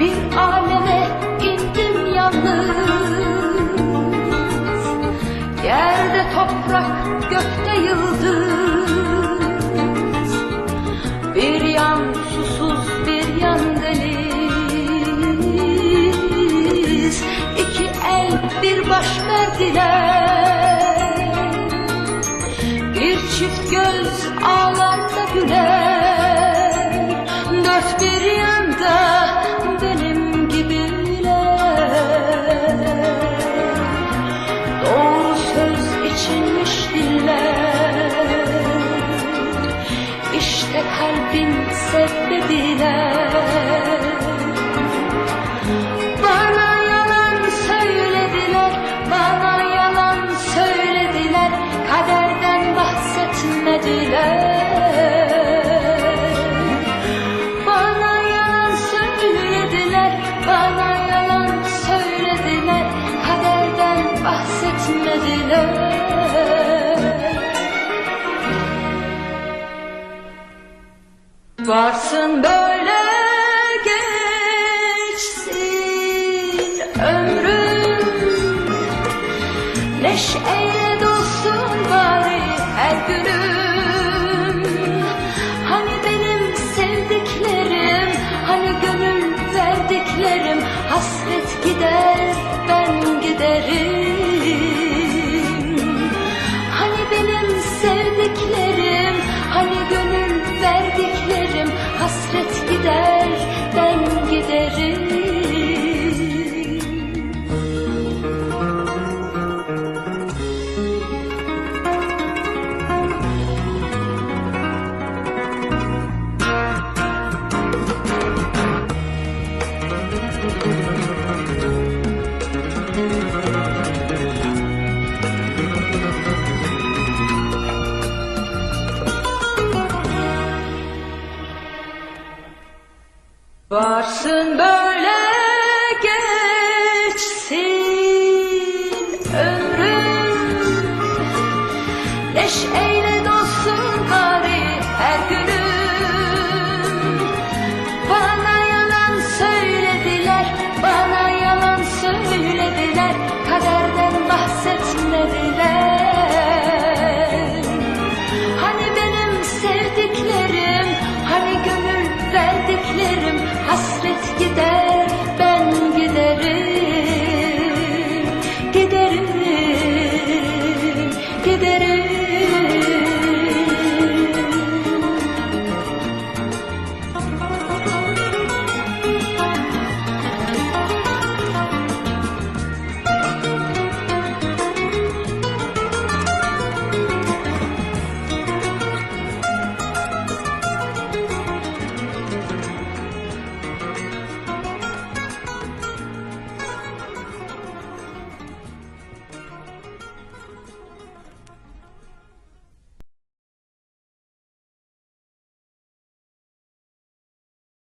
Bir aleme gittim yalnız. Baş verdiler Bir çift göz ağlamda güler. Dört bir yanda benim gibiler. Doğru söz içinmiş diller. İşte kalbin sebebiler bahsetmediler Varsın böyle geçsin ömrüm. Neşeyle dolsun bari her günüm day. Varsın böyle geçsin ömrüm. Neşeyle